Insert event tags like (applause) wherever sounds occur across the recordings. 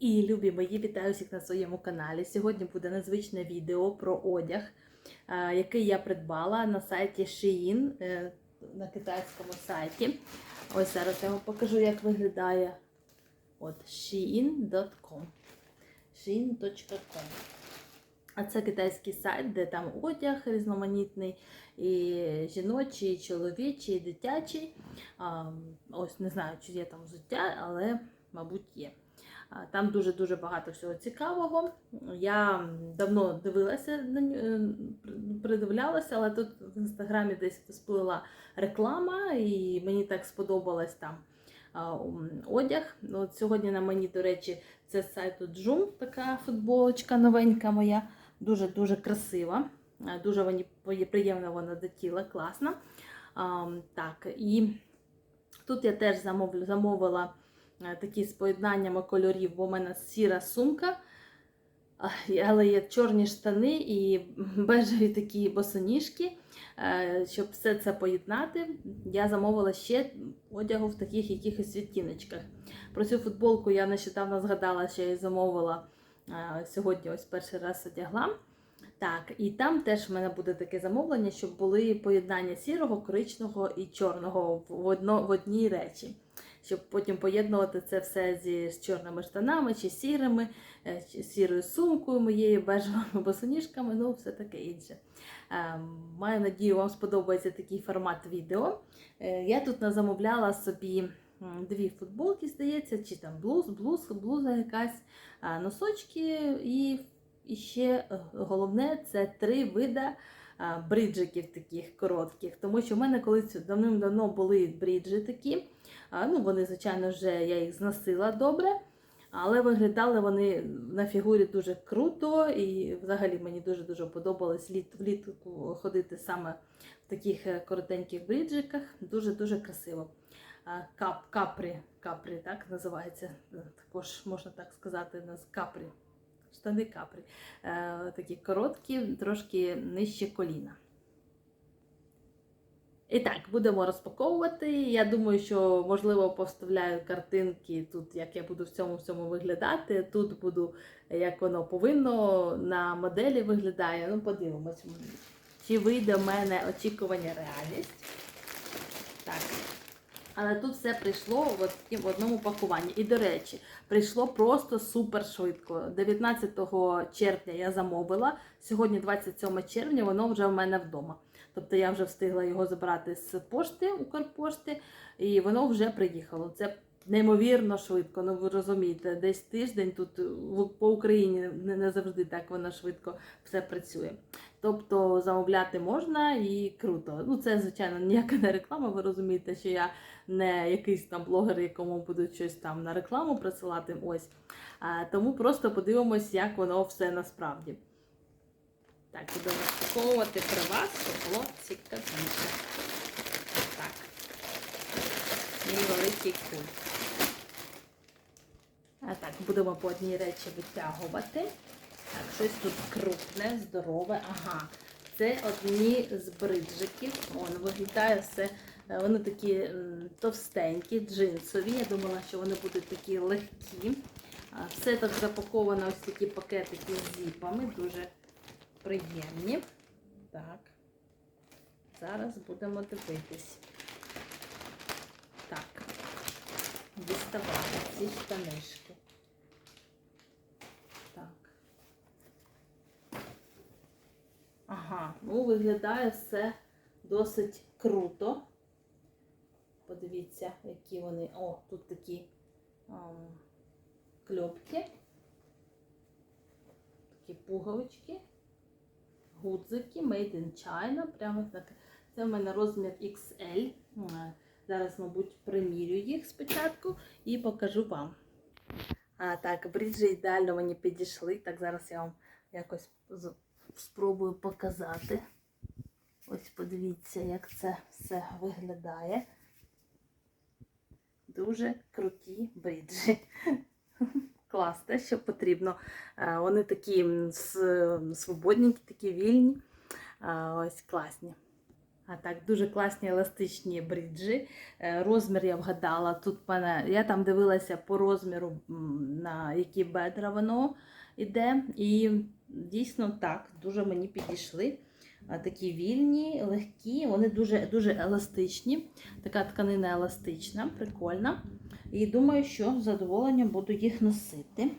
І любі мої, вітаю всіх на своєму каналі. Сьогодні буде незвичне відео про одяг, е, який я придбала на сайті Shein, е, на китайському сайті. Ось зараз я вам покажу, як виглядає от shein.com. shein.com. А це китайський сайт, де там одяг різноманітний, і жіночий, і чоловічий, і дитячий. Ось не знаю, чи є там взуття, але, мабуть, є. Там дуже-дуже багато всього цікавого. Я давно дивилася, е, придивлялася, але тут в інстаграмі десь сплила реклама, і мені так сподобалась там одяг. От сьогодні на мені, до речі, це з сайту Joom, така футболочка новенька моя, дуже-дуже красива. Дуже мені приємно вона до тіла, класна. Так, і тут я теж замовила такі з поєднаннями кольорів, бо в мене сіра сумка, але є чорні штани і (laughs) бежеві такі босоніжки. Е, Щоб все це поєднати, я замовила ще одягу в таких якихось відтіночках. Про цю футболку я нещодавно згадала, що я її замовила е, сьогодні, ось перший раз одягла. Так, і там теж в мене буде таке замовлення, щоб були поєднання сірого, коричного і чорного в, одно, в одній речі. Щоб потім поєднувати це все зі з чорними штанами чи сірими, е, чи сірою сумкою моєю, бежевими босоніжками, ну все таке інше. Е, Маю надію, вам сподобається такий формат відео. Е, Я тут замовляла собі дві футболки, здається, чи там блуз, блуз, блуза якась, носочки і, і ще головне це три вида бриджиків таких коротких. Тому що в мене колись давним-давно були бриджі такі. Ну, вони, звичайно, вже я їх зносила добре. Але виглядали вони на фігурі дуже круто, і взагалі мені дуже-дуже подобалось літ, влітку ходити саме в таких е, коротеньких бриджиках. Дуже-дуже красиво. Кап, капрі, капрі, так називається. Е, Також можна так сказати, нас капрі. Штани капрі. Е, такі короткі, трошки нижче коліна. І так, будемо розпаковувати. Я думаю, що можливо поставляю картинки тут, як я буду в цьому всьому виглядати. Тут буду, як воно повинно на моделі виглядає. Ну, подивимось, чи вийде в мене очікування реальність. Але тут все прийшло в одному пакуванні. І, до речі, прийшло просто супер швидко. 19 червня я замовила. Сьогодні, 27 червня, воно вже в мене вдома. Тобто я вже встигла його забрати з пошти Укрпошти, і воно вже приїхало. Це неймовірно швидко. Ну ви розумієте, десь тиждень тут по Україні не, завжди так воно швидко все працює. Тобто замовляти можна і круто. Ну це звичайно ніяка не реклама. Ви розумієте, що я не якийсь там блогер, якому будуть щось там на рекламу присилати. Ось. А, тому просто подивимось, як воно все насправді. Так, буду розпаковувати при вас, щоб було цікавіше. Так. Мій великий куль. А так, будемо по одній речі витягувати. Так, щось тут крупне, здорове. Ага. Це одні з бриджиків. Воно виглядає все. е, Вони такі товстенькі, джинсові. Я думала, що вони будуть такі легкі. Все так запаковано ось такі пакетики з зіпами. Дуже приємні. Так. Зараз будемо дивитись. Так. Діставати ці штанишки. Так. Ага, ну виглядає все досить круто. Подивіться, які вони. О, тут такі ам, кльопки. Такі пуговички гудзики Made in China. Прямо так. Це в мене розмір XL. Зараз, мабуть, примірю їх спочатку і покажу вам. А, так, бриджі ідеально мені підійшли. Так, зараз я вам якось спробую показати. Ось подивіться, як це все виглядає. Дуже круті бриджі. Клас, те, що потрібно. Е, Вони такі м, с- свободненькі, такі вільні. Е, Ось класні. А так, дуже класні еластичні бріджі. Е, Розмір я вгадала. Тут мене, я там дивилася по розміру, на які бедра воно йде. І дійсно так, дуже мені підійшли. Такі вільні, легкі, вони дуже, дуже еластичні. Така тканина еластична, прикольна. І думаю, що з задоволенням буду їх носити.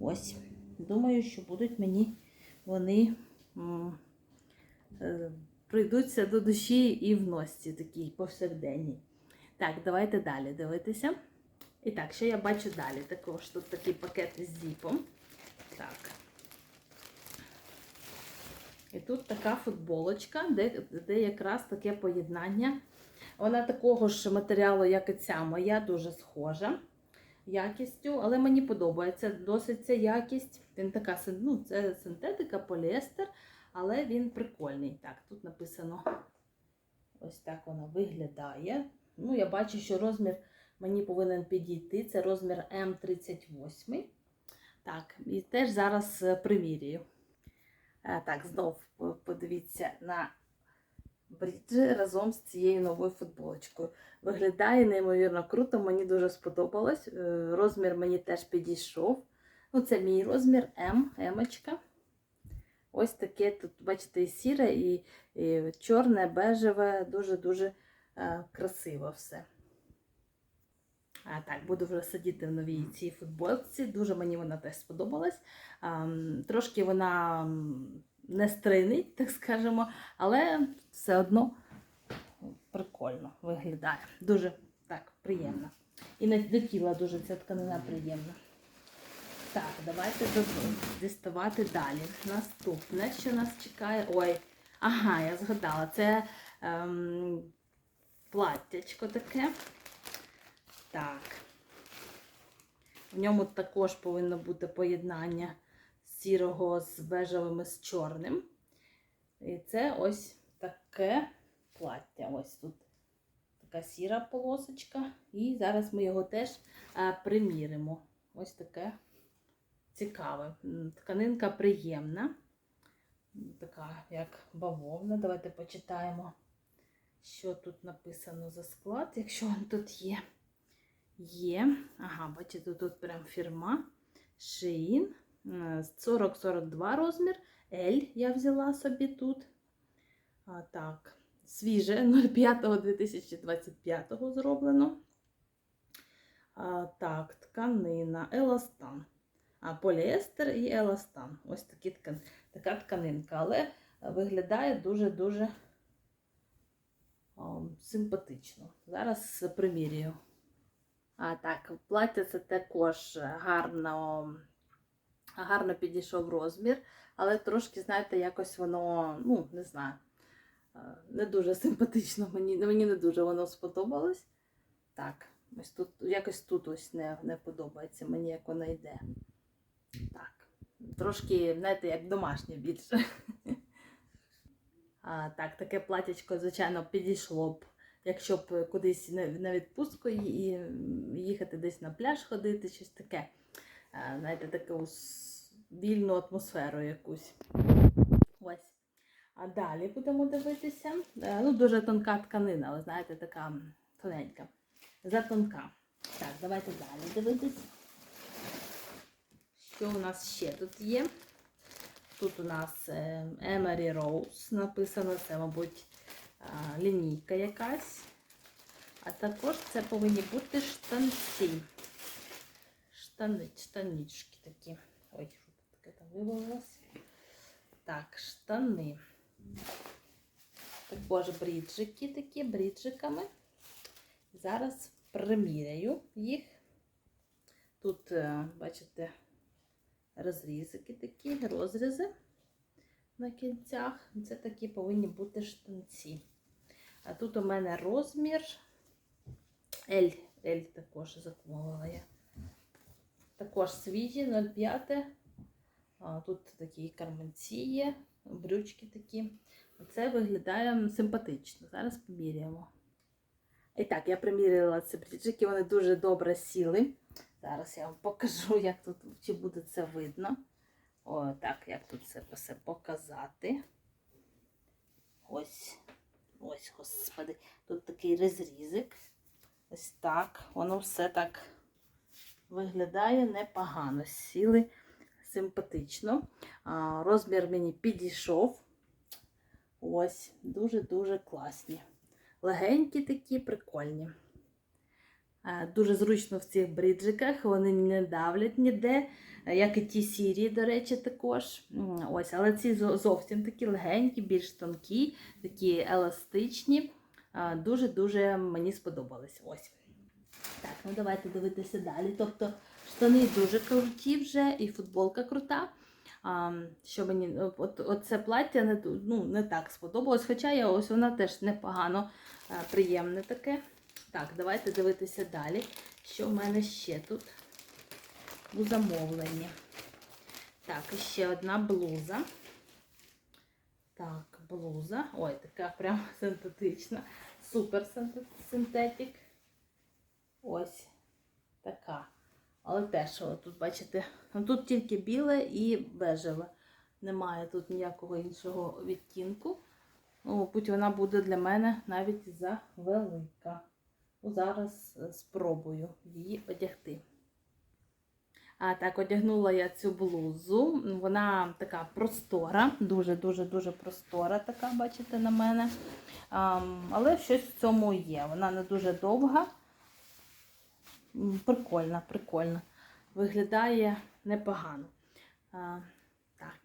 Ось, думаю, що будуть мені вони. е, прийдуться до душі і в носці такій повсякденній. Так, давайте далі дивитися. І так, що я бачу далі? Також тут такий пакет з зіпом. Так. І тут така футболочка, де, де якраз таке поєднання. Вона такого ж матеріалу, як і ця моя, дуже схожа якістю, але мені подобається досить ця якість. Він така ну, це синтетика, поліестер, але він прикольний. Так, тут написано ось так вона виглядає. Ну, я бачу, що розмір мені повинен підійти. Це розмір М38. Так, і теж зараз е, примірюю. Е, Так, знов подивіться на бріджі разом з цією новою футболочкою. Виглядає неймовірно круто, мені дуже сподобалось. Е, Розмір мені теж підійшов. Ну, це мій розмір М, Емочка. Ось таке тут, бачите, і сіре, і, і чорне, бежеве, дуже-дуже е, красиво все. А, так, буду вже сидіти в новій цій футболці. Дуже мені вона теж сподобалась. А, трошки вона не стринить, так скажемо, але все одно прикольно виглядає. Дуже так, приємно. І на- до тіла дуже ця тканина приємна. Так, давайте діставати далі. Наступне, що нас чекає. Ой, ага, я згадала, це ем, платтячко таке. Так. В ньому також повинно бути поєднання сірого з бежевим і з чорним. І це ось таке плаття. Ось тут така сіра полосочка. І зараз ми його теж е, приміримо. Ось таке цікаве. Тканинка приємна. Така, як бавовна. Давайте почитаємо, що тут написано за склад, якщо він тут є. Є. Ага, бачите, тут прям фірма. Shein. Е, 40-42 розмір. L я взяла собі тут. А, так, свіже (laughs) 05.2025 зроблено. А, так, тканина, еластан. А, поліестер і еластан. Ось такі ткан... така тканинка, але виглядає дуже-дуже симпатично. Зараз примірюю. А, так, плаття це також гарно, гарно підійшов розмір, але трошки, знаєте, якось воно, ну, не знаю, е, не дуже симпатично. Мені, мені не дуже воно сподобалось. Так, ось тут, якось тут ось не, не подобається мені, як воно йде. Так, трошки, знаєте, як домашнє більше. (laughs) А, так, таке платячко, звичайно, підійшло б якщо б кудись на відпустку і їхати десь на пляж ходити, щось таке. Е, Знаєте, таку вільну атмосферу якусь. Ось. А далі будемо дивитися. Е, Ну, дуже тонка тканина, але знаєте, така тоненька. Затонка. Так, давайте далі дивитись. Що у нас ще тут є? Тут у нас е, Emery Rose написано, це, мабуть, лінійка якась. А також це повинні бути штанці. Штани, штанички такі. Ой, що тут таке там вивалилось. Так, штани. Також бріджики такі, бріджиками. Зараз приміряю їх. Тут, е, бачите, розрізики такі, розрізи на кінцях. Це такі повинні бути штанці. А тут у мене розмір L. L також замовила я. Також свіжі 0,5. Тут такі карманці є, брючки такі. Це виглядає симпатично. Зараз поміряємо. І так, я приміряла ці бріджики, вони дуже добре сіли. Зараз я вам покажу, як тут чи буде це видно. О, так, як тут це все показати. Ось. Ось, господи, тут такий розрізик. Ось так. Воно все так виглядає непогано. Сіли симпатично. Розмір мені підійшов. Ось, дуже-дуже класні. Легенькі такі, прикольні. А, Дуже зручно в цих бриджиках, вони не давлять ніде, як і ті сірі, до речі, також. Ось, але ці зовсім такі легенькі, більш тонкі, такі еластичні. Дуже-дуже мені сподобались. Ось. Так, ну давайте дивитися далі. Тобто штани дуже круті вже, і футболка крута. А, що мені от, от це плаття не, ну, не так сподобалось, хоча я ось вона теж непогано приємне таке. Так, давайте дивитися далі. Що в мене ще тут у замовленні? Так, і ще одна блуза. Так, блуза. Ой, така прям (laughs) синтетична. Супер синте- синтетик. Ось така. Але теж, тут, бачите, ну, тут тільки біле і бежеве. Немає тут ніякого іншого відтінку. Ну, мабуть, вона буде для мене навіть завелика. Ну, зараз е, спробую її одягти. А так, одягнула я цю блузу. Вона така простора, дуже-дуже-дуже простора, така, бачите, на мене. Ам, але щось в цьому є. Вона не дуже довга. Прикольна, прикольна. Виглядає непогано. А, так.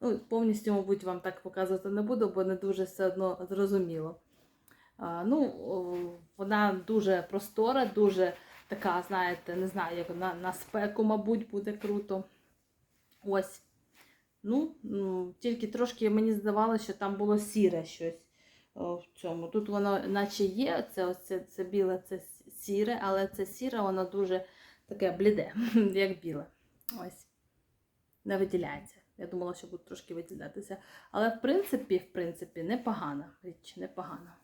Ну, повністю, мабуть, вам так показувати не буду, бо не дуже все одно зрозуміло. Ну, вона дуже простора, дуже така, знаєте, не знаю, як на, на спеку, мабуть, буде круто. Ось. Ну, тільки трошки мені здавалося, що там було сіре щось в цьому. Тут воно наче є, це, це, це біле, це сіре, але це сіре, воно дуже таке бліде, (laughs) як біле. Ось. Не виділяється. Я думала, що буде трошки виділятися. Але в принципі, в принципі, непогана річ, непогана.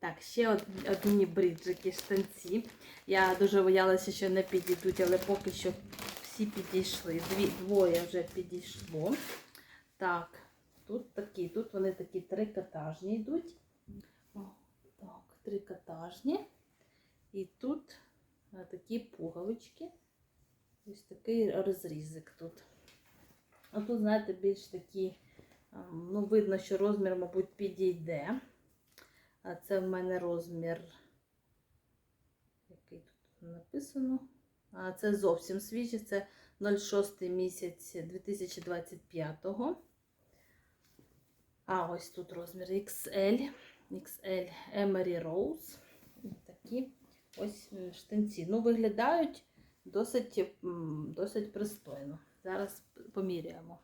Так, ще одні бриджики штанці. Я дуже боялася, що не підійдуть, але поки що всі підійшли. Дві, двоє вже підійшло. Так, тут такі, тут вони такі трикотажні йдуть. О, так, трикотажні. І тут е, такі пуговички. Ось такий розрізик тут. А тут, знаєте, більш такі, ем, ну, видно, що розмір, мабуть, підійде. А це в мене розмір, який тут написано. А це зовсім свіжий, це 06 місяць 2025. А ось тут розмір XL. XL Emery Rose. Такі ось штанці. Ну, виглядають досить, досить пристойно. Зараз поміряємо.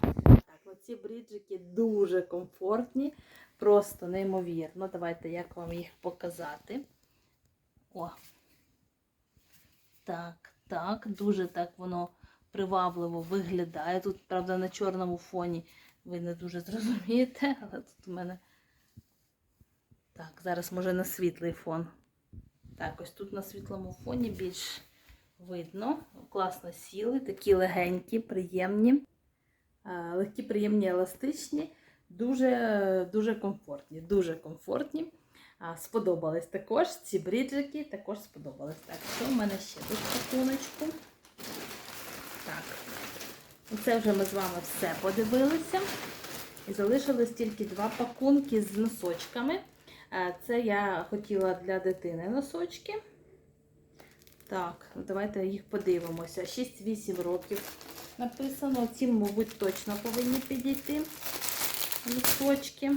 Так, оці бриджики дуже комфортні, просто неймовірно. Давайте як вам їх показати. О. Так, так, дуже так воно привабливо виглядає. Тут, правда, на чорному фоні ви не дуже зрозумієте, (laughs) але тут у мене. Так, зараз може на світлий фон. Так, ось тут на світлому фоні більш видно. Класно сіли, такі легенькі, приємні. Легкі, приємні, еластичні, дуже, дуже комфортні. Дуже комфортні. Сподобались також ці бриджики, також сподобались. Так, що в мене ще тут пакуночку? Так, це вже ми з вами все подивилися. І залишилось тільки два пакунки з носочками. Е, Це я хотіла для дитини носочки. Так, давайте їх подивимося. 6-8 років написано. Ці, мабуть, точно повинні підійти носочки.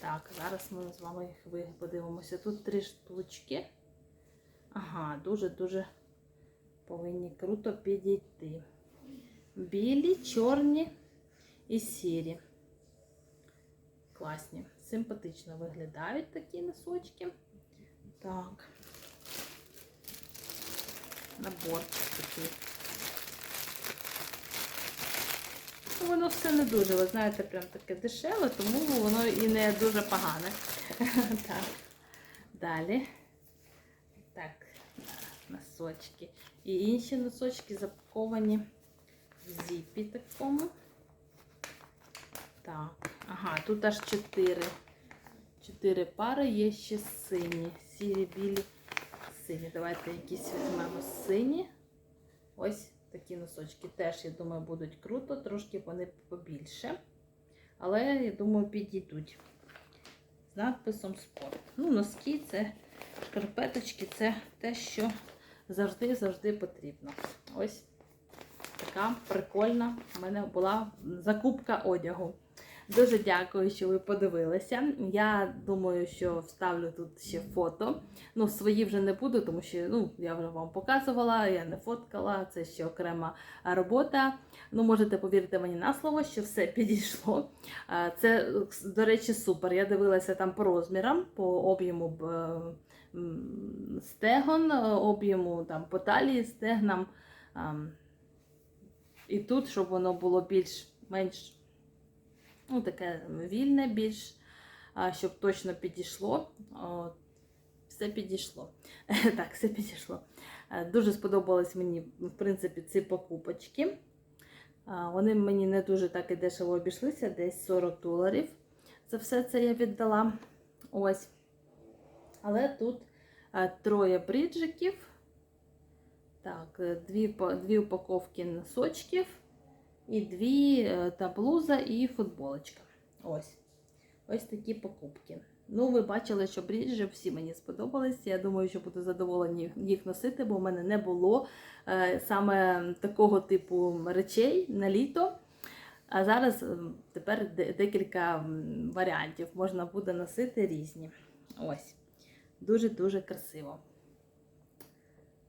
Так, зараз ми з вами їх подивимося. Тут три штучки. Ага, дуже-дуже повинні круто підійти. Білі, чорні і сірі. Класні. Симпатично виглядають такі носочки. Так. Наборчик такий. Ну, Воно все не дуже, ви знаєте, прям таке дешеве, тому воно і не дуже погане. (laughs) Так. Далі. Так, носочки. І інші носочки запаковані в зіпі такому. Так, ага, тут аж чотири. Чотири пари є ще сині. Сірі, білі, сині. Давайте якісь візьмемо сині. Ось такі носочки. Теж, я думаю, будуть круто, трошки вони побільше. Але, я думаю, підійдуть. З надписом спорт. Ну, носки це шкарпеточки, це те, що завжди-завжди потрібно. Ось така прикольна в мене була закупка одягу. Дуже дякую, що ви подивилися. Я думаю, що вставлю тут ще фото. Ну, свої вже не буду, тому що ну, я вже вам показувала, я не фоткала, це ще окрема робота. Ну, можете повірити мені на слово, що все підійшло. Це, до речі, супер. Я дивилася там по розмірам, по об'єму стегон, об'єму там, по талії, стегнам. І тут, щоб воно було більш-менш ну, таке вільне, більш, щоб точно підійшло. Все підійшло. (laughs) Так, все підійшло. Е, Дуже сподобались мені, в принципі, ці покупочки. Вони мені не дуже так і дешево обійшлися, десь 40 доларів. За все це я віддала. Ось. Але тут е, троє бриджиків. Так, е, дві, дві упаковки носочків. І дві е, та блуза і футболочка. Ось. Ось такі покупки. Ну, ви бачили, що бріджі всі мені сподобались. Я думаю, що буду задоволені їх носити, бо в мене не було е, саме такого типу речей на літо. А зараз м, тепер декілька варіантів можна буде носити різні. Ось. Дуже-дуже красиво.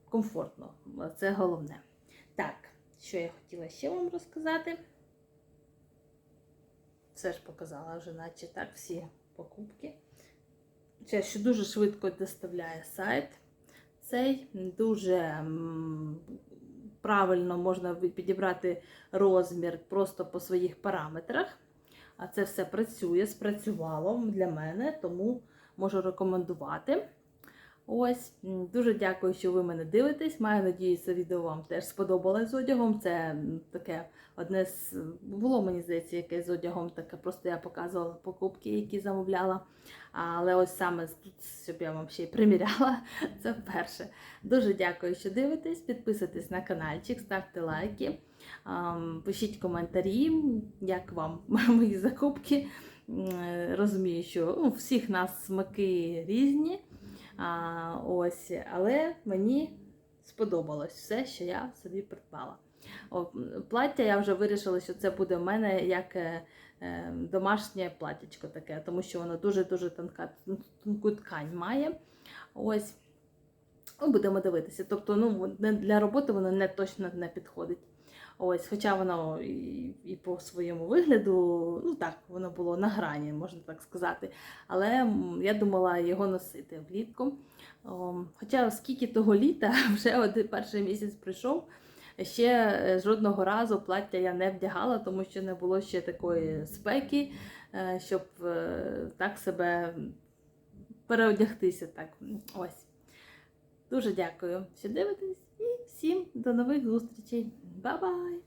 Комфортно. Це головне. Так, що я хотіла ще вам розказати? Все ж показала вже, наче так, всі покупки. Ще, що дуже швидко доставляє сайт. Цей дуже правильно можна підібрати розмір просто по своїх параметрах. А це все працює, спрацювало для мене, тому можу рекомендувати. Ось, дуже дякую, що ви мене дивитесь. Маю надію, це відео вам теж сподобалось з одягом. Це таке одне з було, мені здається, якесь з одягом таке. Просто я показувала покупки, які замовляла. Але ось саме тут, щоб я вам ще й приміряла, (laughs) це вперше. Дуже дякую, що дивитесь. Підписуйтесь на каналчик, ставте лайки, пишіть коментарі, як вам (laughs) мої закупки. Розумію, що у всіх нас смаки різні. А, ось, але мені сподобалось все, що я собі придбала. О, плаття я вже вирішила, що це буде в мене як е, е, домашнє платтячко таке, тому що воно дуже-дуже тонка, тонку ткань має. Ось. Ну, будемо дивитися. Тобто, ну, для роботи воно не точно не підходить. Ось, хоча воно і, і по своєму вигляду, ну так, воно було на грані, можна так сказати. Але я думала його носити влітку. О, Хоча скільки того літа, (laughs) вже один перший місяць прийшов, ще е, жодного разу плаття я не вдягала, тому що не було ще такої спеки, е, щоб е, так себе переодягтися. Так. Ось. Дуже дякую, що дивитесь, і всім до нових зустрічей. Ба-бай!